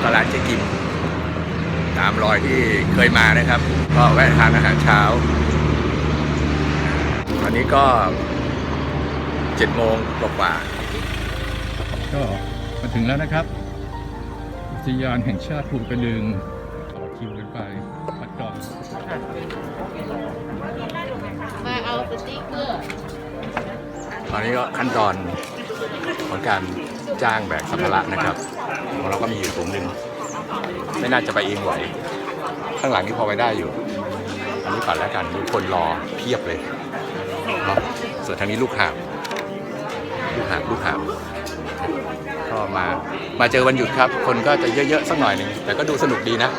เขาแล้วก็ร้านเจ๊กิมตามรอยที่เคยมานะครับ ก็แวะทานอาหารเช้า ตอนนี้ก็เจ็ดโมงกว่าก็มาถึงแล้วนะครับอุทยานแห่งชาติภูกระดึงต่อคิวกันไปปัดกล่องมาเอาสติ๊กเกอร์ๆตอนนี้ก็ขั้นตอนของการจ้างแบกสัมภาระนะครับ ของเราก็มีอยู่ถุงหนึ่งไม่น่าจะไปเองไหว ข้างหลังนี่พอไปได้อยู่ อันนี้ก่อนแล้วกันมีคนรอเพียบเลยเนาะส่วนทางนี้ลูกหาบลูกหาบลูกหาบก็มามาเจอวันหยุดครับ คนก็จะเยอะๆสักหน่อยหนึ่งแต่ก็ดูสนุกดีนะ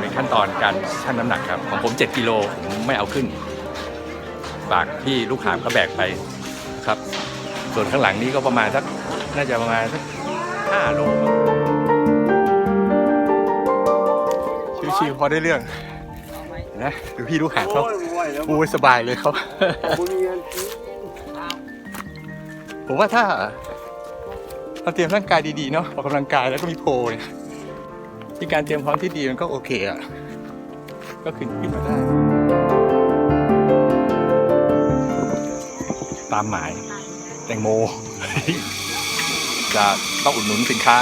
ในขั้นตอนการชั่งน้ำหนักครับ ของผม 7กิโลผมไม่เอาขึ้นฝากพี่ลูกหาบก็แบกไปครับ ส่วนข้างหลังนี้ก็ประมาณสักน่าจะประมาณสัก5โล ชิวๆพอได้เรื่องนะดูพี่ลูกหาบเขาโอ้ยสบายเลยเขาผมว่าถ้าเราเตรียมร่างกายดีๆเนาะออกกำลังกายแล้วก็มีโพลเนี่ยที่การเตรียมพร้อมที่ดีมันก็โอเคอะก็ขึ้นขึ้นมาได้ ตามหมายแตงโม จะต้องอุดหนุนสินค้า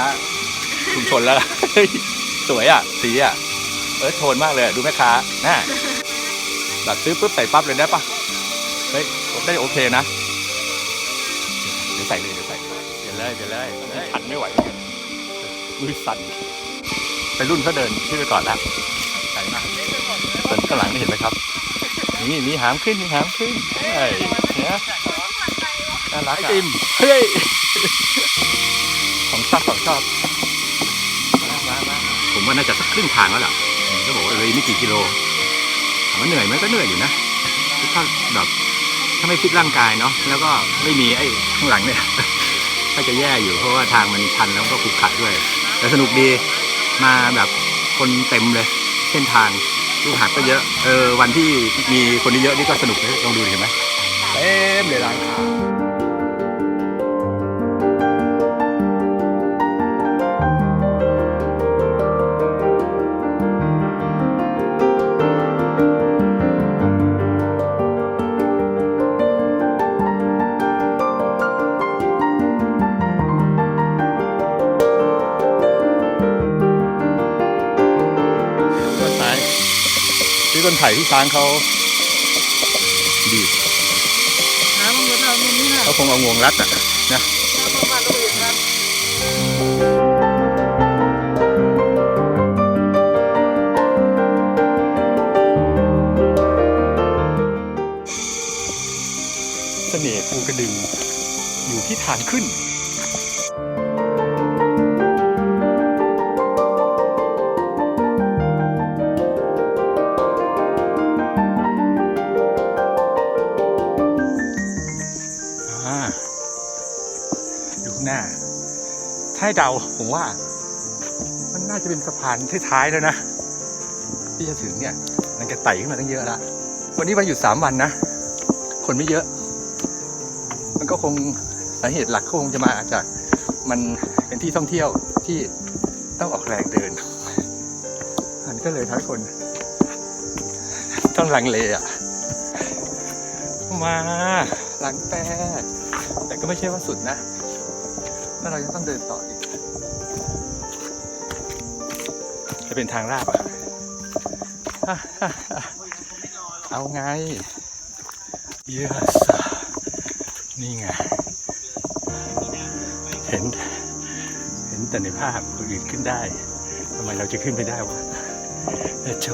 ชุมชนแล้วล่ะสวยอะ สีอะ เออโทนมากเลยอะดูแม่ค้าน่าแบบซื้อปุ๊บใส่ปั๊บเลยได้ปะเฮ้ยได้โอเคนะ เดี๋ยวใส่เลยเดี๋ยวใส่เดี๋ยวเลยเดี๋ยวเลยทันไม่ไหวเหมือนกันมือสั่นไปรุ่นเขาเดินชื่อไปก่อนแล้วใส่มากส่วนข้างหลังนี่เห็นไหมครับ นี่มีหางขึ้นมีหางขึ้นเฮ้ยเนี่ยน่ารักจิมเฮ้ยของชอบของชอบมามามาผมว่าน่าจะสักครึ่งทางแล้วล่ะ ก็บอกว่าเลยไม่กี่กิโลถามว่าเหนื่อยไหมก็เหนื่อยอยู่นะถ้าแบบถ้าไม่ฟิตร่างกายเนาะแล้วก็ไม่มีไอ้ข้างหลังเนี่ยก็จะแย่อยู่เพราะว่าทางมันชันแล้วก็ขรุขระด้วย แต่สนุกดีมาแบบคนเต็มเลยเส้นทางลูกหาบก็เยอะเออวันที่มีคนเยอะนี่ก็สนุกเลยลองดูดิเห็นไหมเต็มเลยร้านค้า ที่ต้นไผ่ที่ช้างเขาดีเขาคงเอางวงรัดอะนะเอามาบ้านเราเองครับเสน่ห์ภูกระดึงอยู่ที่ทางขึ้น ดูข้างหน้า ถ้าให้เดาผมว่า มันน่าจะเป็นสะพานท้ายๆแล้วนะ ที่จะถึงเนี่ยมันจะไต่ขึ้นมาตั้งเยอะแล้ววันนี้วันหยุดสามวันนะ คนไม่เยอะ มันก็คงสาเหตุหลักก็คงจะมาจาก มันเป็นที่ท่องเที่ยวที่ต้องออกแรงเดินมันก็เลยทำให้คน ต้องลังเลอะมาหลังแปรแต่ก็ไม่ใช่ว่าสุดนะ แล้วเรายังต้องเดินต่ออีกจะเป็นทางราบอะเอาไงเยสนี่ไง เห็น เห็นแต่ในภาพคนอื่นขึ้นได้ทำไมเราจะขึ้นไม่ได้วะเออโจ